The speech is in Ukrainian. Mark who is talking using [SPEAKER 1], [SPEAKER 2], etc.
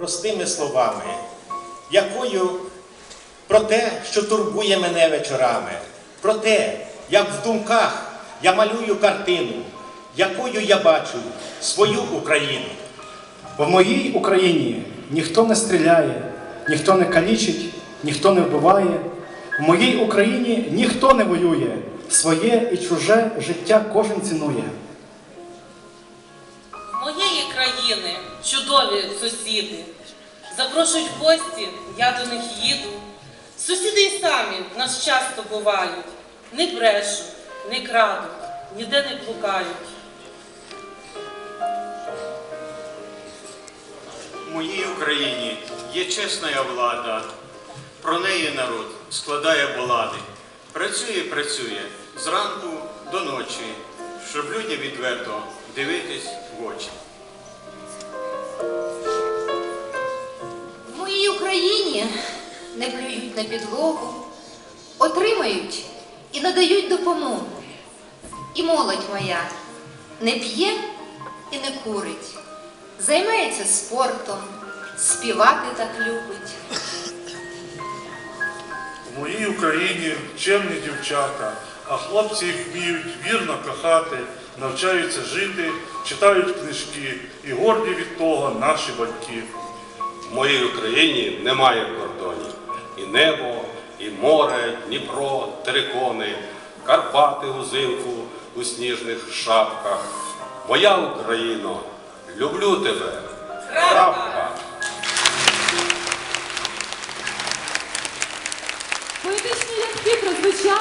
[SPEAKER 1] простими словами, якою про те, що турбує мене вечорами, про те, як в думках я малюю картину, якою я бачу свою Україну.
[SPEAKER 2] В моїй Україні ніхто не стріляє, ніхто не калічить, ніхто не вбиває. В моїй Україні ніхто не воює, своє і чуже життя кожен цінує.
[SPEAKER 3] Країни чудові сусіди. Запрошують гості, я до них їду. Сусіди й самі нас часто бувають. Не брешуть, не крадуть, ніде не блукають.
[SPEAKER 4] В моїй Україні є чесна влада. Про неї народ складає балади. Працює, працює зранку до ночі, щоб людям відверто дивитись в очі.
[SPEAKER 5] Не плюють на підлогу, отримають і надають допомогу. І молодь моя не п'є і не курить, займається спортом, співати так любить.
[SPEAKER 6] В моїй Україні чемні дівчата, а хлопці їх вміють вірно кохати, навчаються жити, читають книжки і горді від того наші батьки.
[SPEAKER 7] В моїй Україні немає кордонів і небо, і море, Дніпро, терикони, Карпати узимку у сніжних шапках. Моя Україно, люблю тебе.
[SPEAKER 3] Крапка! Поетичні як тих